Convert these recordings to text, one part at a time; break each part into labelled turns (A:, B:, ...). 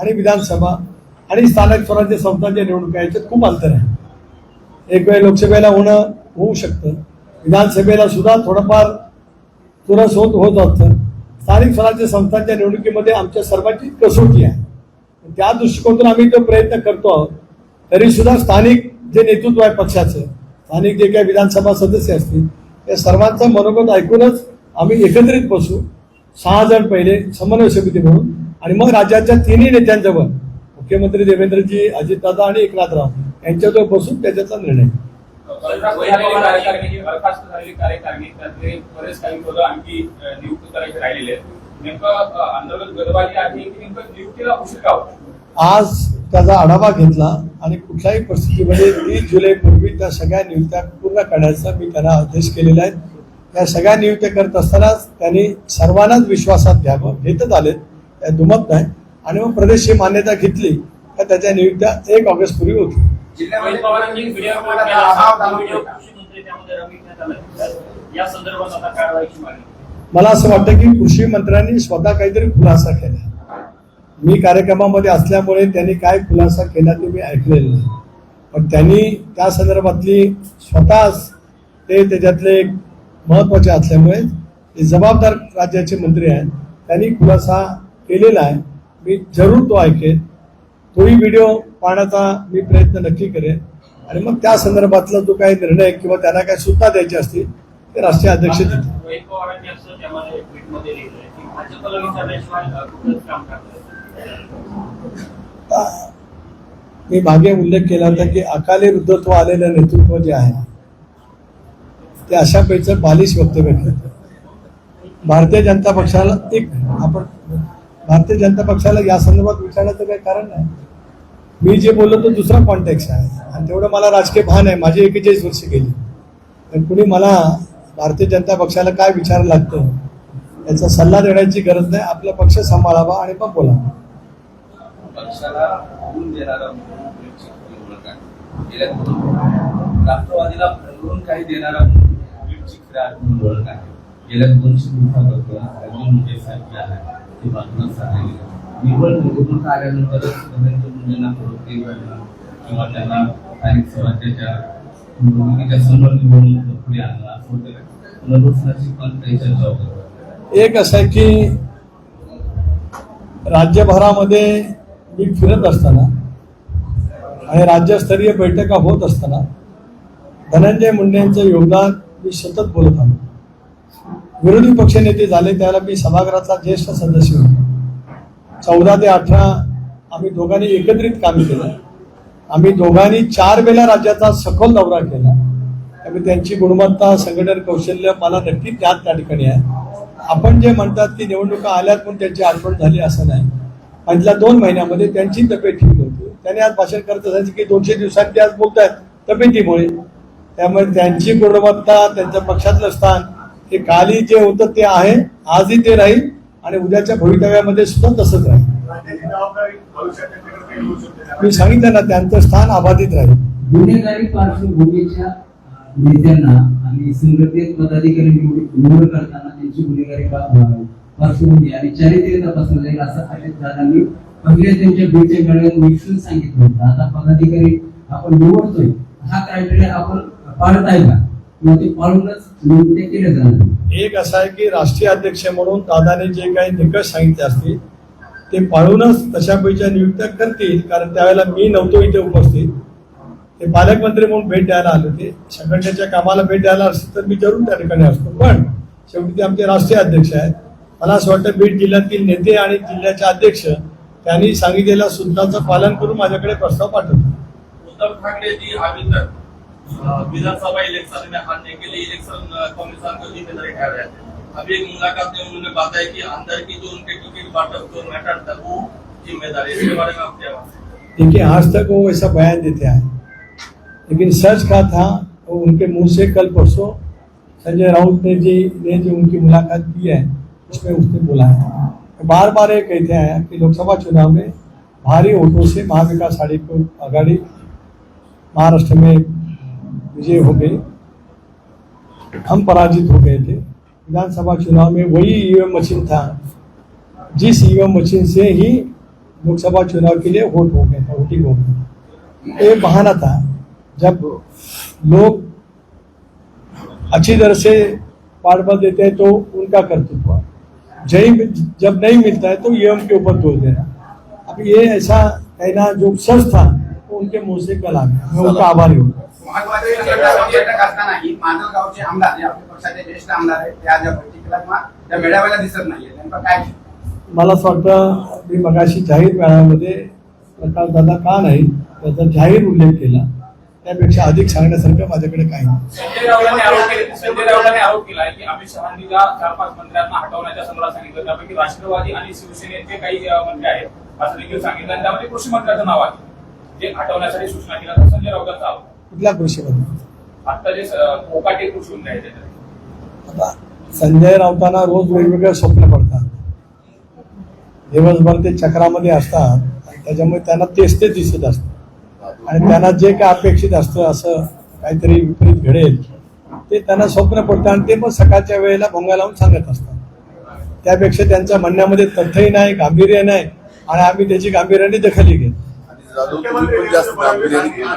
A: आणि विधानसभा आणि स्थानिक स्वराज्य संस्थांच्या निवडणुका याच्यात खूप अंतर आहे. एक वेळ लोकसभेला होणं होऊ शकतं. विधानसभेला सुद्धा थोडंफार तुरस होत होत असतं. स्थानिक स्वराज्य संस्थांच्या निवडणुकीमध्ये आमच्या सर्वांची कसोटी आहे. त्या दृष्टिकोनातून आम्ही तो प्रयत्न करतो आहोत. तरीसुद्धा स्थानिक जे नेतृत्व आहे पक्षाचं स्थानिक जे काही विधानसभा सदस्य असतील त्या सर्वांचं मनोगत ऐकूनच आम्ही एकत्रित बसू. सहा जण पहिले समन्वय समिती म्हणून. आणि मग राज्याच्या तिन्ही नेत्यांजवळ मुख्यमंत्री देवेंद्रजी अजितदादा आणि एकनाथराव यांच्याजवळ बसून त्याच्याचा निर्णय. आज त्याचा आढावा घेतला आणि कुठल्याही परिस्थितीमध्ये तीस जुलैपूर्वी त्या सगळ्या नियुक्त्या पूर्ण करण्याचा मी त्यांना आदेश केलेला आहे. त्या सगळ्या नियुक्त्या करत असतानाच त्यांनी सर्वांनाच विश्वासात घ्यावं. घेतच आलेत दुमत नाही. आणि मग प्रदेशची मान्यता घेतली का त्याच्या नियुक्त्या एक ऑगस्ट पूर्वी
B: कारवाईची मागणी.
A: मला असं वाटतं की कृषी मंत्र्यांनी स्वतः काहीतरी खुलासा केला. मी कार्यक्रमामध्ये असल्यामुळे त्यांनी काय खुलासा केला ते मी ऐकलेलं नाही. पण त्यांनी त्या संदर्भातली स्वतःच ते त्याच्यातले एक महत्त्वाचे असल्यामुळे ते जबाबदार राज्याचे मंत्री आहेत. त्यांनी खुलासा केलेला आहे. मी जरूर तो ऐकेन. तोही व्हिडिओ पाहण्याचा मी प्रयत्न नक्की करेन. आणि मग त्या संदर्भातला जो काही निर्णय किंवा त्यांना काही सूचना द्यायची असतील ते राष्ट्रीय अध्यक्ष देतील. मी मागे उल्लेख केला होता की अकाली वृद्धत्व आलेलं नेतृत्व जे आहे ते अशा पैचं बालिश वक्तव्य भारतीय जनता पक्षाला एक आपण भारतीय जनता पक्षाला या संदर्भात विचारण्याचं काही कारण नाही. मी जे बोललो तो दुसरा कॉन्टॅक्ट आहे. आणि तेवढं मला राजकीय भान आहे. माझी एकेचाळीस वर्ष गेली तर कुणी मला भारतीय जनता पक्षाला काय विचार लागतं याचा सल्ला देण्याची गरज नाही. आपला पक्ष सांभाळावा आणि मग बोलावा.
C: राष्ट्रवादीला भरवून काही देणारा गेल्या दोनशे दिवसापासून अर्जुन मुंडे साहेब आहे. ते बाजूला सांगितले निवड निवडणूक आल्यानंतरच नरेंद्र मुंडेंना प्रवृत्ती करणं किंवा त्यांना स्थानिक स्वराज्याच्या निवडणुकीच्या समोर निवडणूक पुढे आणणं असं वगैरे पुनर्वसनाची पण काही चर्चा होते
A: एक असं आहे की राज्यभरामध्ये मी फिरत असताना आणि राज्यस्तरीय बैठका होत असताना धनंजय मुंडेंचं योगदान मी सतत बोलत आलो विरोधी पक्षनेते झाले त्याला मी सभागृहाचा ज्येष्ठ सदस्य होतो. चौदा ते अठरा आम्ही दोघांनी एकत्रित काम केलं. आम्ही दोघांनी चार वेळा राज्याचा सखोल दौरा केला. त्यामुळे त्यांची गुणवत्ता संघटन कौशल्य मला नक्की त्यात त्या ठिकाणी आहे. आपण जे म्हणतात की निवडणुका आल्यात म्हणून त्यांची आठवण झाली असं नाही. मधल्या दोन महिन्यामध्ये त्यांची तब्येत ठीक होती त्याने आज भाषण करत असायचे की दोनशे दिवसांनी ते आज आहेत तब्येतीमुळे. त्यामुळे त्यांची गुणवत्ता त्यांच्या पक्षातलं स्थान ते काली जे होतं ते आहे आजही ते राहील आणि उद्याच्या भवितव्यामध्ये सुद्धा तसंच राहील. मी सांगितलं ना त्यांचं स्थान अबाधित राहील.
D: गुन्हेगारी पार्श्वभूमीच्या नेत्यांना आणि संघटनेत पदाधिकारी निवड निवड करताना त्यांची गुन्हेगारी पार्श्वभूमी आणि चारित्र्य तपासलं जाईल असं अजित दादांनी पहिले त्यांच्या बीडच्या मेळाव्यात निक्षून सांगितलं होतं. आता पदाधिकारी आपण निवडतोय हा क्रायटेरिया आपण पाळताय का? जाणार.
A: एक असं आहे की राष्ट्रीय अध्यक्ष म्हणून दादाने जे काही निकष सांगितले असतील ते पाळूनच तशापैकी नियुक्त्या करतील कारण त्यावेळेला मी नव्हतो इथे उपस्थित. ते पालकमंत्री म्हणून भेट द्यायला आले होते. संघटनेच्या कामाला भेट द्यायला असतील तर मी जरूर त्या ठिकाणी असतो. पण शेवटी ते आमचे राष्ट्रीय अध्यक्ष आहेत. मला असं वाटतं बीड जिल्ह्यातील नेते आणि जिल्ह्याचे अध्यक्ष त्यांनी सांगितलेल्या सूचनांचं पालन करून माझ्याकडे प्रस्ताव पाठवतो.
E: उद्धव ठाकरे विधानसभा इलेक्शन में हारने के लिए इलेक्शन कमीशन को ज़िम्मेदारी ठहरा है। अभी एक मुलाकात में उन्होंने बताया कि अंदर की जो उनके टिकट बांटा जो मैटर था, वो ज़िम्मेदारी इसके बारे में आप मानते
A: देखिए, आज तक वो ऐसा बयान देते आए। लेकिन सच का था, वो उनके मुँह से कल परसों संजय राउत ने जी, ने जो उनकी मुलाकात की है, उसमें उसने बोला है। बार बार ये कहते हैं कि लोकसभा चुनाव में भारी वोटों से महाविकास आघाड़ी को आघाड़ी महाराष्ट्र में विजय हो गई हम पराजित हो गए थे। विधानसभा चुनाव में वही ईवीएम मशीन था। जिस ईवीएम मशीन से ही लोकसभा चुनाव के लिए वोट हो गए थे वोटिंग हो गई ये बहाना था। जब लोग अच्छी तरह से पाठ बल देते हैं तो उनका कर्तृत्व जही जब नहीं मिलता है तो ईएम के ऊपर दोष देना। अब ये ऐसा कहना जो सच था उनके मुंह से कल आ गया। मैं उनका आभारी हूँ।
F: महत्त्वाचे बैठक असतानाही माजलगावचे आमदार जे आपल्या पक्षाचे ज्येष्ठ आमदार आहेत त्या ज्या बैठकीला किंवा त्या मेळाव्याला दिसत नाहीये नेमकं काय
A: मला असं वाटतं मी मगाशी जाहीर मेळाव्यामध्ये प्रकाश दादा का नाही त्याचा जाहीर उल्लेख केला. त्यापेक्षा अधिक सांगण्यासारखं माझ्याकडे काही नाही.
B: संजय राऊतांनी आरोप केले संजय राऊतांनी आरोप केलाय की अमित शहांनीला चार पाच मंत्र्यांना हटवण्याच्या समोर सांगितलं. त्यापैकी राष्ट्रवादी आणि शिवसेनेचे काही मंत्री आहेत असं देखील सांगितलं. आणि त्यामध्ये कृषी मंत्र्याचं नाव आहे. जे हटवण्यासाठी सूचना केल्या तर संजय राऊतांचा आरोप
A: कुठल्या कृषीमध्ये?
B: आता जे कृषी त्याच्यात
A: आता संजय राऊतांना रोज वेगवेगळे स्वप्न पडतात. दिवसभर ते चक्रामध्ये असतात आणि त्याच्यामुळे त्यांना तेच ते दिसत असतं. आणि त्यांना जे काय अपेक्षित असतं असं काहीतरी विपरीत घडेल ते त्यांना स्वप्न पडतं आणि ते मग सकाळच्या वेळेला भोंगा लावून सांगत असतात. त्यापेक्षा त्यांच्या म्हणण्यामध्ये तथ्यही नाही गांभीर्य नाही आणि आम्ही त्याची गांभीर्याने दखलही घेतो
G: जाधव तुम्ही पण जास्त गांभीर्याने केलं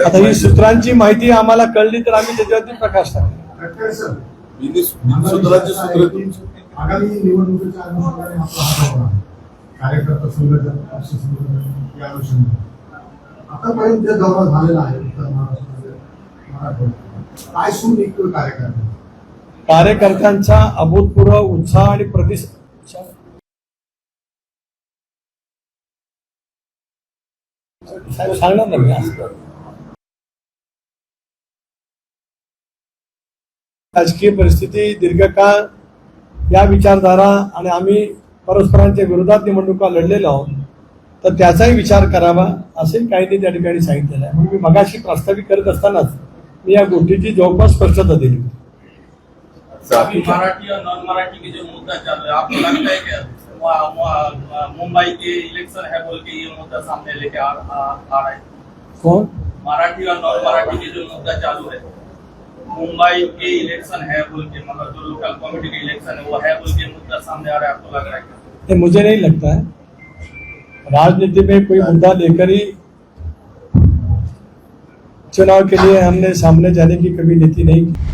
A: आता ही सूत्रांची माहिती आम्हाला कळली तर आम्ही त्याच्यावरती प्रकाश टाकू
G: सूत्राचे सूत्र.
H: आगामी निवडणुकीच्या अनुषंगाने आपला दौरा आहे. कार्यकर्ता संघटन पक्ष संघटन या अनुषंगाने आतापर्यंत जे दौरा झालेला आहे उत्तर महाराष्ट्रामध्ये मराठवाड्यात काय सून निघतोय कार्यकर्ता
A: कार्यकर्त्यांचा अभूतपूर्व उत्साह आणि प्रतिसाद. सांगणार ना मी राजकीय परिस्थिती दीर्घकाळ या विचारधारा आणि आम्ही परस्परांच्या विरोधात निवडणुका लढलेलो आहोत तर त्याचाही विचार करावा असे काहीतरी त्या ठिकाणी सांगितलेलं आहे. म्हणून मी मगाशी प्रास्ताविक करत असतानाच मी या गोष्टीची जवळपास स्पष्टता दिली.
E: अभी मराठी और नॉन मराठी के जो मुद्दा चल रहा है आपको लगता है कि वहाँ- वहाँ मुंबई के इलेक्शन है बोल के ये मुद्दा सामने लेके आ, आ, आ रहा है।
A: कोण
E: मराठी और नॉन मराठी के जो मुद्दा चालू है मुंबई के इलेक्शन है बोल के मतलब जो लोकल कमेटी के इलेक्शन है वो है बोल के मुद्दा सामने आ रहा है आपको लग रहा है क्या?
A: मुझे नहीं लगता है। राजनीति में कोई मुद्दा लेकर ही चुनाव के लिए हमने सामने जाने की कभी नीति नहीं की।